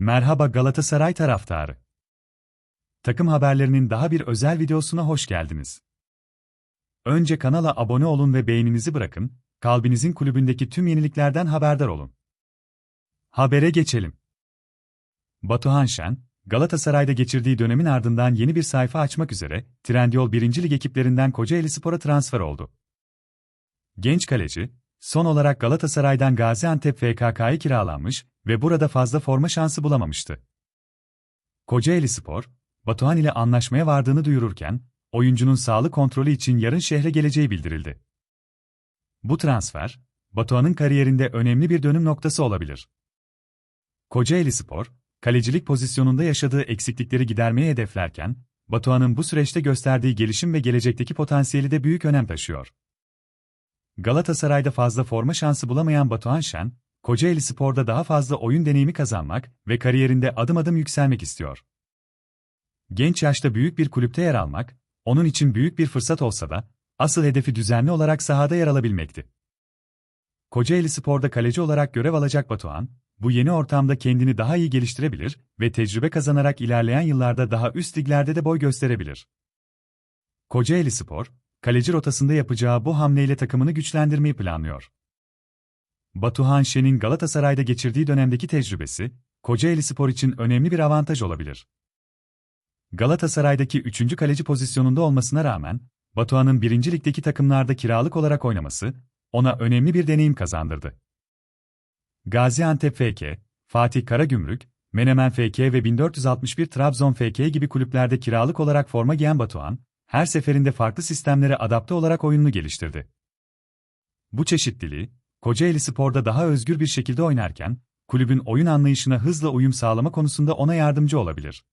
Merhaba Galatasaray taraftarı. Takım haberlerinin daha bir özel videosuna hoş geldiniz. Önce kanala abone olun ve beğeninizi bırakın, kalbinizin kulübündeki tüm yeniliklerden haberdar olun. Habere geçelim. Batuhan Şen, Galatasaray'da geçirdiği dönemin ardından yeni bir sayfa açmak üzere, Trendyol 1. Lig ekiplerinden Kocaeli Spor'a transfer oldu. Genç kaleci, son olarak Galatasaray'dan Gaziantep FKK'ya kiralanmış ve burada fazla forma şansı bulamamıştı. Kocaeli Spor, Batuhan ile anlaşmaya vardığını duyururken, oyuncunun sağlık kontrolü için yarın şehre geleceği bildirildi. Bu transfer, Batuhan'ın kariyerinde önemli bir dönüm noktası olabilir. Kocaeli Spor, kalecilik pozisyonunda yaşadığı eksiklikleri gidermeyi hedeflerken, Batuhan'ın bu süreçte gösterdiği gelişim ve gelecekteki potansiyeli de büyük önem taşıyor. Galatasaray'da fazla forma şansı bulamayan Batuhan Şen, Kocaeli Spor'da daha fazla oyun deneyimi kazanmak ve kariyerinde adım adım yükselmek istiyor. Genç yaşta büyük bir kulüpte yer almak, onun için büyük bir fırsat olsa da, asıl hedefi düzenli olarak sahada yer alabilmekti. Kocaeli Spor'da kaleci olarak görev alacak Batuhan, bu yeni ortamda kendini daha iyi geliştirebilir ve tecrübe kazanarak ilerleyen yıllarda daha üst liglerde de boy gösterebilir. Kocaeli Spor, kaleci rotasında yapacağı bu hamleyle takımını güçlendirmeyi planlıyor. Batuhan Şen'in Galatasaray'da geçirdiği dönemdeki tecrübesi, Kocaeli Spor için önemli bir avantaj olabilir. Galatasaray'daki 3. kaleci pozisyonunda olmasına rağmen, Batuhan'ın 1. ligdeki takımlarda kiralık olarak oynaması, ona önemli bir deneyim kazandırdı. Gaziantep FK, Fatih Karagümrük, Menemen FK ve 1461 Trabzon FK gibi kulüplerde kiralık olarak forma giyen Batuhan, her seferinde farklı sistemlere adapte olarak oyununu geliştirdi. Bu çeşitliliği, Kocaeli Spor'da daha özgür bir şekilde oynarken, kulübün oyun anlayışına hızla uyum sağlama konusunda ona yardımcı olabilir.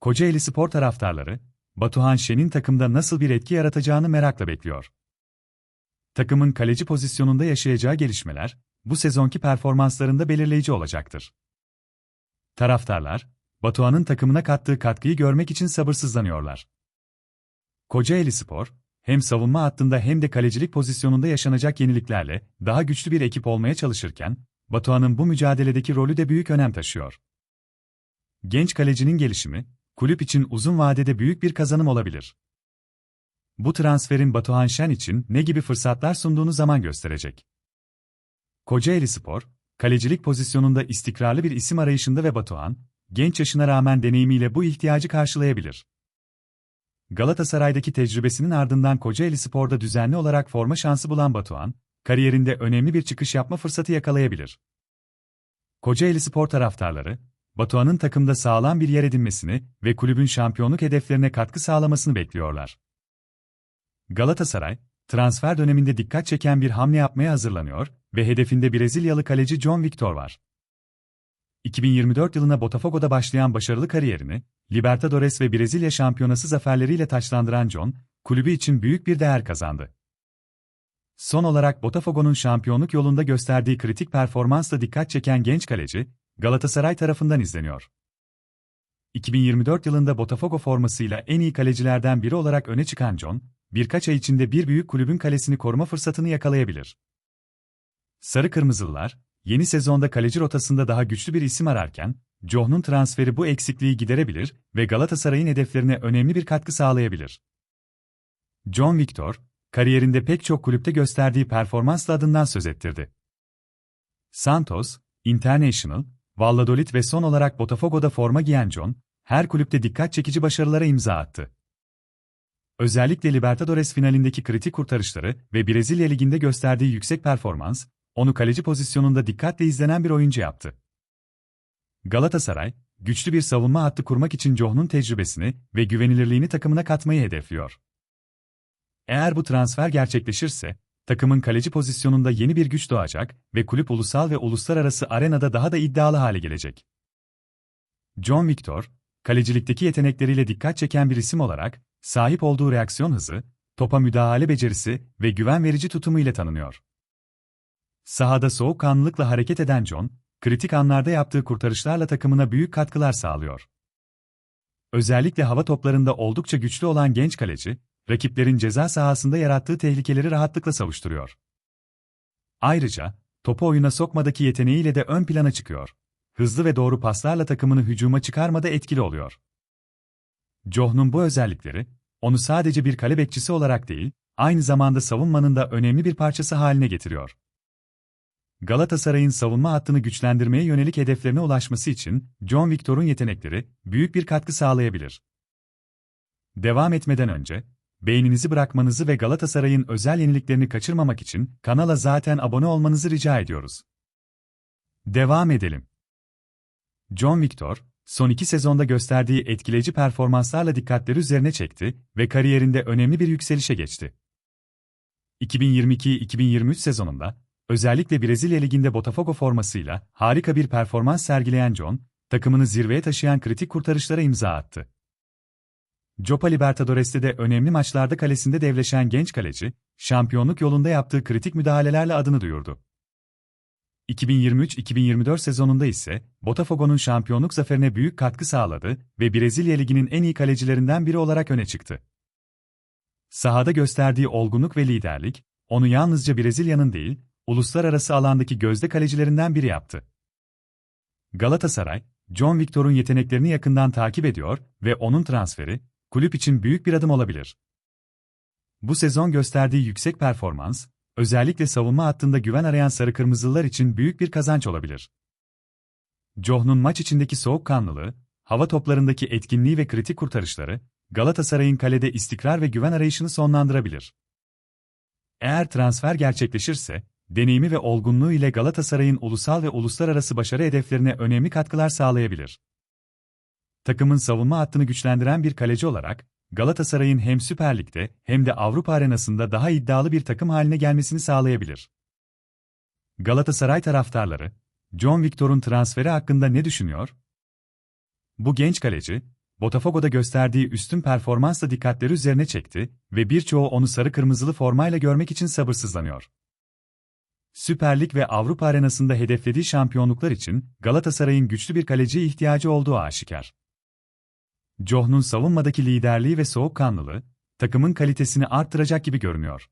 Kocaeli Spor taraftarları, Batuhan Şen'in takımda nasıl bir etki yaratacağını merakla bekliyor. Takımın kaleci pozisyonunda yaşayacağı gelişmeler, bu sezonki performanslarında belirleyici olacaktır. Taraftarlar, Batuhan'ın takımına kattığı katkıyı görmek için sabırsızlanıyorlar. Kocaeli Spor, hem savunma hattında hem de kalecilik pozisyonunda yaşanacak yeniliklerle daha güçlü bir ekip olmaya çalışırken, Batuhan'ın bu mücadeledeki rolü de büyük önem taşıyor. Genç kalecinin gelişimi, kulüp için uzun vadede büyük bir kazanım olabilir. Bu transferin Batuhan Şen için ne gibi fırsatlar sunduğunu zaman gösterecek. Kocaeli Spor, kalecilik pozisyonunda istikrarlı bir isim arayışında ve Batuhan, genç yaşına rağmen deneyimiyle bu ihtiyacı karşılayabilir. Galatasaray'daki tecrübesinin ardından Kocaeli Spor'da düzenli olarak forma şansı bulan Batuhan, kariyerinde önemli bir çıkış yapma fırsatı yakalayabilir. Kocaeli Spor taraftarları, Batuhan'ın takımda sağlam bir yer edinmesini ve kulübün şampiyonluk hedeflerine katkı sağlamasını bekliyorlar. Galatasaray, transfer döneminde dikkat çeken bir hamle yapmaya hazırlanıyor ve hedefinde Brezilyalı kaleci John Victor var. 2024 yılına Botafogo'da başlayan başarılı kariyerini, Libertadores ve Brezilya şampiyonası zaferleriyle taçlandıran John, kulübü için büyük bir değer kazandı. Son olarak Botafogo'nun şampiyonluk yolunda gösterdiği kritik performansla dikkat çeken genç kaleci, Galatasaray tarafından izleniyor. 2024 yılında Botafogo formasıyla en iyi kalecilerden biri olarak öne çıkan John, birkaç ay içinde bir büyük kulübün kalesini koruma fırsatını yakalayabilir. Sarı Kırmızılılar, yeni sezonda kaleci rotasında daha güçlü bir isim ararken, John'un transferi bu eksikliği giderebilir ve Galatasaray'ın hedeflerine önemli bir katkı sağlayabilir. John Victor, kariyerinde pek çok kulüpte gösterdiği performansla adından söz ettirdi. Santos, International, Valladolid ve son olarak Botafogo'da forma giyen John, her kulüpte dikkat çekici başarılara imza attı. Özellikle Libertadores finalindeki kritik kurtarışları ve Brezilya Ligi'nde gösterdiği yüksek performans, onu kaleci pozisyonunda dikkatle izlenen bir oyuncu yaptı. Galatasaray, güçlü bir savunma hattı kurmak için John'un tecrübesini ve güvenilirliğini takımına katmayı hedefliyor. Eğer bu transfer gerçekleşirse, takımın kaleci pozisyonunda yeni bir güç doğacak ve kulüp ulusal ve uluslararası arenada daha da iddialı hale gelecek. John Victor, kalecilikteki yetenekleriyle dikkat çeken bir isim olarak, sahip olduğu reaksiyon hızı, topa müdahale becerisi ve güven verici tutumu ile tanınıyor. Sahada soğukkanlılıkla hareket eden John, kritik anlarda yaptığı kurtarışlarla takımına büyük katkılar sağlıyor. Özellikle hava toplarında oldukça güçlü olan genç kaleci, rakiplerin ceza sahasında yarattığı tehlikeleri rahatlıkla savuşturuyor. Ayrıca, topu oyuna sokmadaki yeteneğiyle de ön plana çıkıyor. hızlı ve doğru paslarla takımını hücuma çıkarmada etkili oluyor. Joh'nun bu özellikleri, onu sadece bir kale bekçisi olarak değil, aynı zamanda savunmanın da önemli bir parçası haline getiriyor. Galatasaray'ın savunma hattını güçlendirmeye yönelik hedeflerine ulaşması için John Victor'un yetenekleri büyük bir katkı sağlayabilir. Devam etmeden önce, beğeninizi bırakmanızı ve Galatasaray'ın özel yeniliklerini kaçırmamak için kanala zaten abone olmanızı rica ediyoruz. Devam edelim. John Victor, son iki sezonda gösterdiği etkileyici performanslarla dikkatleri üzerine çekti ve kariyerinde önemli bir yükselişe geçti. 2022-2023 sezonunda, özellikle Brezilya Ligi'nde Botafogo formasıyla harika bir performans sergileyen John, takımını zirveye taşıyan kritik kurtarışlara imza attı. Copa Libertadores'te de önemli maçlarda kalesinde devleşen genç kaleci, şampiyonluk yolunda yaptığı kritik müdahalelerle adını duyurdu. 2023-2024 sezonunda ise Botafogo'nun şampiyonluk zaferine büyük katkı sağladı ve Brezilya Ligi'nin en iyi kalecilerinden biri olarak öne çıktı. Sahada gösterdiği olgunluk ve liderlik, onu yalnızca Brezilya'nın değil, uluslararası alandaki gözde kalecilerinden biri yaptı. Galatasaray, John Victor'un yeteneklerini yakından takip ediyor ve onun transferi, kulüp için büyük bir adım olabilir. Bu sezon gösterdiği yüksek performans, özellikle savunma hattında güven arayan sarı kırmızılar için büyük bir kazanç olabilir. John'un maç içindeki soğukkanlılığı, hava toplarındaki etkinliği ve kritik kurtarışları, Galatasaray'ın kalede istikrar ve güven arayışını sonlandırabilir. Eğer transfer gerçekleşirse, deneyimi ve olgunluğu ile Galatasaray'ın ulusal ve uluslararası başarı hedeflerine önemli katkılar sağlayabilir. Takımın savunma hattını güçlendiren bir kaleci olarak, Galatasaray'ın hem Süper Lig'de hem de Avrupa arenasında daha iddialı bir takım haline gelmesini sağlayabilir. Galatasaray taraftarları, John Victor'un transferi hakkında ne düşünüyor? Bu genç kaleci, Botafogo'da gösterdiği üstün performansla dikkatleri üzerine çekti ve birçoğu onu sarı kırmızılı formayla görmek için sabırsızlanıyor. Süper Lig ve Avrupa arenasında hedeflediği şampiyonluklar için Galatasaray'ın güçlü bir kaleciye ihtiyacı olduğu aşikar. John'un savunmadaki liderliği ve soğukkanlılığı, takımın kalitesini arttıracak gibi görünüyor.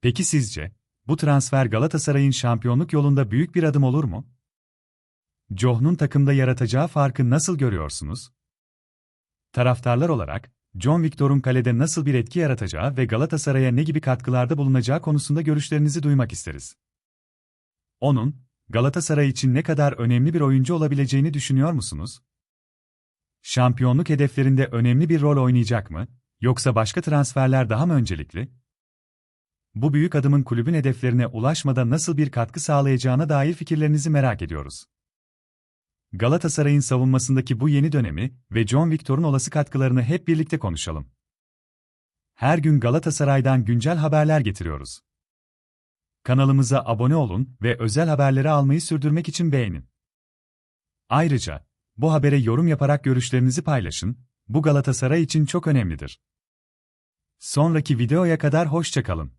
Peki sizce, bu transfer Galatasaray'ın şampiyonluk yolunda büyük bir adım olur mu? John'un takımda yaratacağı farkı nasıl görüyorsunuz? Taraftarlar olarak, John Victor'un kalede nasıl bir etki yaratacağı ve Galatasaray'a ne gibi katkılarda bulunacağı konusunda görüşlerinizi duymak isteriz. Onun, Galatasaray için ne kadar önemli bir oyuncu olabileceğini düşünüyor musunuz? Şampiyonluk hedeflerinde önemli bir rol oynayacak mı, yoksa başka transferler daha mı öncelikli? Bu büyük adımın kulübün hedeflerine ulaşmada nasıl bir katkı sağlayacağına dair fikirlerinizi merak ediyoruz. Galatasaray'ın savunmasındaki bu yeni dönemi ve John Victor'un olası katkılarını hep birlikte konuşalım. Her gün Galatasaray'dan güncel haberler getiriyoruz. Kanalımıza abone olun ve özel haberleri almayı sürdürmek için beğenin. Ayrıca, bu habere yorum yaparak görüşlerinizi paylaşın, bu Galatasaray için çok önemlidir. Sonraki videoya kadar hoşçakalın.